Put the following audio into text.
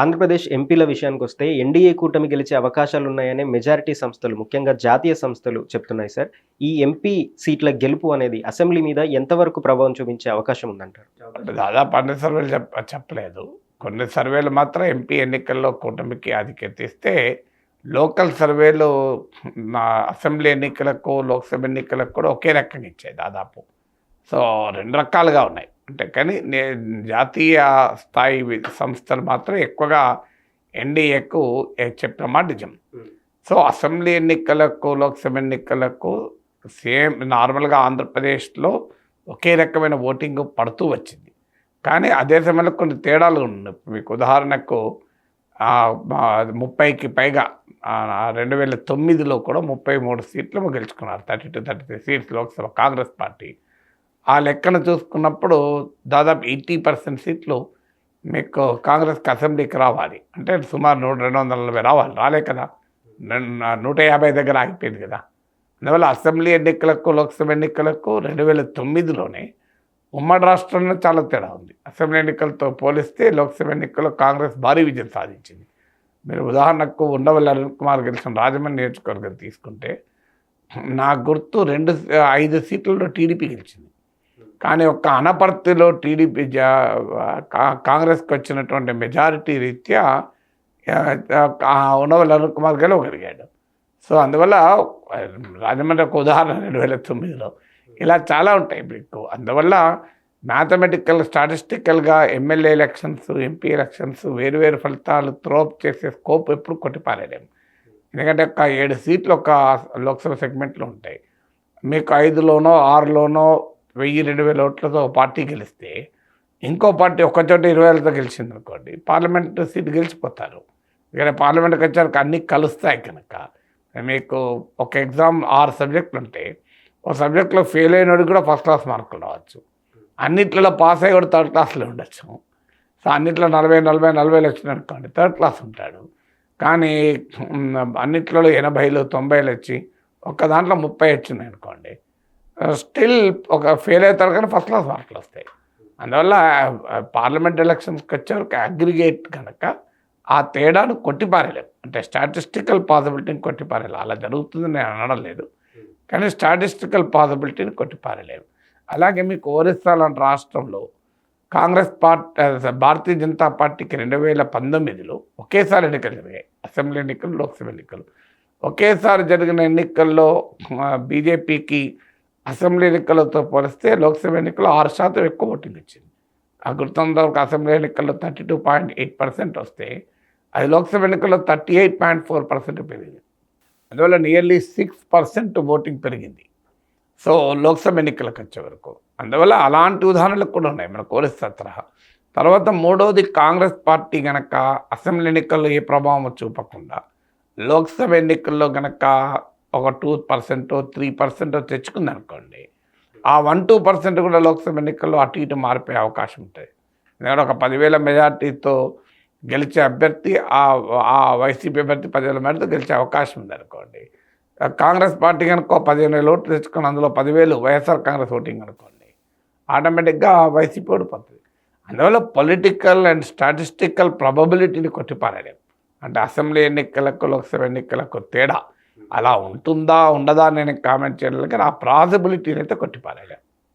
ఆంధ్రప్రదేశ్ ఎంపీల విషయానికి వస్తే ఎన్డీఏ కూటమి గెలిచే అవకాశాలు ఉన్నాయని మెజారిటీ సంస్థలు ముఖ్యంగా జాతీయ సంస్థలు చెప్తున్నాయి సార్. ఈ ఎంపీ సీట్ల గెలుపు అనేది అసెంబ్లీ మీద ఎంతవరకు ప్రభావం చూపించే అవకాశం ఉందంటారు? అంటే దాదాపు అన్ని సర్వేలు చెప్పలేదు. కొన్ని సర్వేలు మాత్రం ఎంపీ ఎన్నికల్లో కూటమికి ఆధిక్యత ఇస్తే లోకల్ సర్వేలు నా అసెంబ్లీ ఎన్నికలకు లోక్సభ ఎన్నికలకు కూడా ఒకే రకంగా ఇచ్చాయి దాదాపు. సో రెండు రకాలుగా ఉన్నాయి. అంటే కానీ నే- జాతీయ స్థాయి సంస్థలు మాత్రం ఎక్కువగా ఎన్డీఏకు చెప్పిన మాట నిజం. సో అసెంబ్లీ ఎన్నికలకు లోక్సభ ఎన్నికలకు సేమ్ నార్మల్గా ఆంధ్రప్రదేశ్లో ఒకే రకమైన ఓటింగ్ పడుతూ వచ్చింది. కానీ అదే సమయంలో కొన్ని తేడాలు ఉన్నాయి మీకు ఉదాహరణకు ముప్పైకి పైగా రెండు వేల తొమ్మిదిలో కూడా ముప్పై మూడు సీట్లు గెలుచుకున్నారు. Thirty two thirty three seats Lok Sabha Congress party. ఆ లెక్కన చూసుకున్నప్పుడు దాదాపు ఎయిటీ పర్సెంట్ సీట్లు మీకు కాంగ్రెస్కి అసెంబ్లీకి రావాలి. అంటే సుమారు నూట రెండు వందల నలభై రావాలి. రాలే కదా. నూట యాభై దగ్గర ఆగిపోయింది కదా. అందువల్ల అసెంబ్లీ ఎన్నికలకు లోక్సభ ఎన్నికలకు రెండు వేల తొమ్మిదిలోనే ఉమ్మడి రాష్ట్రంలో చాలా తేడా ఉంది. అసెంబ్లీ ఎన్నికలతో పోలిస్తే లోక్సభ ఎన్నికల్లో కాంగ్రెస్ భారీ విజయం సాధించింది. మీరు ఉదాహరణకు ఉండవల్లి అరుణ్ కుమార్ గెలిచిన రాజమండ్రి నియోజకవర్గం తీసుకుంటే నా గుర్తు రెండు ఐదు సీట్లలో టీడీపీ గెలిచింది. కానీ ఒక్క అనపర్తిలో టీడీపీ జా కా- కాంగ్రెస్కి వచ్చినటువంటి మెజారిటీ రీత్యా ఆ, అరుణ్ కుమార్ గెలవగలిగాడు సో అందువల్ల రాజమండ్రి ఒక ఉదాహరణ రెండు వేల తొమ్మిదిలో. ఇలా చాలా ఉంటాయి మీకు. అందువల్ల మ్యాథమెటికల్ స్టాటిస్టికల్గా ఎమ్మెల్యే ఎలక్షన్స్ ఎంపీ ఎలక్షన్స్ వేరు వేరు ఫలితాలు త్రోప్ చేసే స్కోప్ ఎప్పుడు కొట్టిపారేయలేము ఎందుకంటే ఒక ఏడు సీట్లు ఒక లోక్సభ సెగ్మెంట్లో ఉంటాయి. మీకు ఐదులోనో ఆరులోనో వెయ్యి రెండు వేల ఓట్లతో పార్టీ గెలిస్తే ఇంకో పార్టీ ఒక్కచోట ఇరవై వేలతో గెలిచింది అనుకోండి పార్లమెంట్ సీట్ గెలిచిపోతారు. ఇక్కడ పార్లమెంట్కి వచ్చాక అన్నీ కలుస్తాయి కనుక మీకు ఒక ఎగ్జామ్ ఆరు సబ్జెక్టులు ఉంటే ఒక సబ్జెక్ట్లో ఫెయిల్ అయినోడికి కూడా ఫస్ట్ క్లాస్ మార్కులు రావచ్చు. అన్నిట్లలో పాస్ అయ్యి కూడా థర్డ్ క్లాస్లో ఉండొచ్చు. సో అన్నిట్లో నలభై నలభై నలభైలు వచ్చినాయి అనుకోండి థర్డ్ క్లాస్ ఉంటాడు. కానీ అన్నిట్లలో ఎనభైలు తొంభైలు వచ్చి ఒక్క దాంట్లో ముప్పై వచ్చినాయి అనుకోండి Uh, స్టిల్ ఒక ఫెయిల్ అవుతారు కానీ ఫస్ట్ క్లాస్ మార్కులు వస్తాయి. అందువల్ల పార్లమెంట్ ఎలక్షన్స్కి వచ్చేవరకు అగ్రిగేట్ కనుక ఆ తేడాను కొట్టిపారేలేం అంటే స్టాటిస్టికల్ పాసిబిలిటీని కొట్టిపారేయాలి. అలా జరుగుతుందని నేను అనడం లేదు. కానీ స్టాటిస్టికల్ పాసిబిలిటీని కొట్టిపారలేము అలాగే మీకు ఒరిస్సా లాంటి రాష్ట్రంలో కాంగ్రెస్ పార్టీ భారతీయ జనతా పార్టీకి రెండు వేల పంతొమ్మిదిలో ఒకేసారి ఎన్నికలు జరిగాయి. అసెంబ్లీ ఎన్నికలు లోక్సభ ఎన్నికలు. ఒకేసారి జరిగిన ఎన్నికల్లో uh, బీజేపీకి అసెంబ్లీ ఎన్నికలతో పోలిస్తే లోక్సభ ఎన్నికల్లో ఆరు శాతం ఎక్కువ ఓటింగ్ వచ్చింది ఆ గుర్తున్నంత అసెంబ్లీ ఎన్నికల్లో thirty two point eight percent వస్తే అది లోక్సభ ఎన్నికల్లో thirty eight point four percent పెరిగింది. అందువల్ల నియర్లీ సిక్స్ పర్సెంట్ ఓటింగ్ పెరిగింది. సో లోక్సభ ఎన్నికలకు వచ్చే వరకు. అందువల్ల అలాంటి ఉదాహరణలు కూడా ఉన్నాయి. మన కోరిస్తా తరహా తర్వాత మూడవది కాంగ్రెస్ పార్టీ గనక అసెంబ్లీ ఎన్నికల్లో ఏ ప్రభావం చూపకుండా లోక్సభ ఎన్నికల్లో గనక ఒక టూ పర్సెంటో త్రీ పర్సెంటో తెచ్చుకుంది అనుకోండి ఆ వన్ టూ పర్సెంట్ కూడా లోక్సభ ఎన్నికల్లో అటు ఇటు మారిపోయే అవకాశం ఉంటుంది. ఎందుకంటే ఒక పదివేల మెజార్టీతో గెలిచే అభ్యర్థి ఆ ఆ వైసీపీ అభ్యర్థి పదివేల మేరతో గెలిచే అవకాశం ఉంది అనుకోండి కాంగ్రెస్ పార్టీ కనుక పదిహేను వేలు ఓట్లు తెచ్చుకొని అందులో పదివేలు వైఎస్ఆర్ కాంగ్రెస్ ఓటింగ్ అనుకోండి ఆటోమేటిక్గా వైసీపీ ఓడిపోతుంది. అందువల్ల పొలిటికల్ అండ్ స్టాటిస్టికల్ ప్రాబబిలిటీని కొట్టిపారాడు అంటే అసెంబ్లీ ఎన్నికలకు లోక్సభ ఎన్నికలకు తేడా అలా ఉంటుందా ఉండదా నేను కామెంట్ చేయడానికి ఆ ప్రాసిబిలిటీని అయితే కొట్టిపారలేం